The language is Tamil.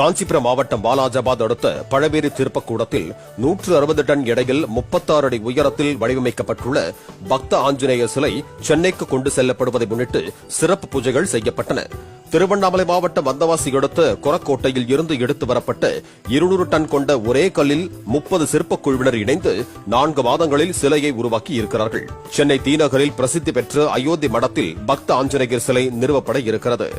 காஞ்சிபுரம் மாவட்டம் வாலாஜாபாத் அடுத்த பழவேரி திருப்பக்கூடத்தில் நூற்று அறுபது டன் எடையில் முப்பத்தாறு அடி உயரத்தில் வடிவமைக்கப்பட்டுள்ள பக்த ஆஞ்சநேயர் சிலை சென்னைக்கு கொண்டு செல்லப்படுவதை முன்னிட்டு சிறப்பு பூஜைகள் செய்யப்பட்டன. திருவண்ணாமலை மாவட்டம் வந்தவாசி அடுத்த கொரக்கோட்டையில் இருந்து எடுத்து வரப்பட்ட இருநூறு டன் கொண்ட ஒரே கல்லில் முப்பது சிற்பக் குழுவினர் இணைந்து நான்கு மாதங்களில் சிலையை உருவாக்கி இருக்கிறார்கள். சென்னை தீநகரில் பிரசித்தி பெற்ற அயோத்தி மடத்தில் பக்த ஆஞ்சநேயர் சிலை நிறுவப்பட இருக்கிறது.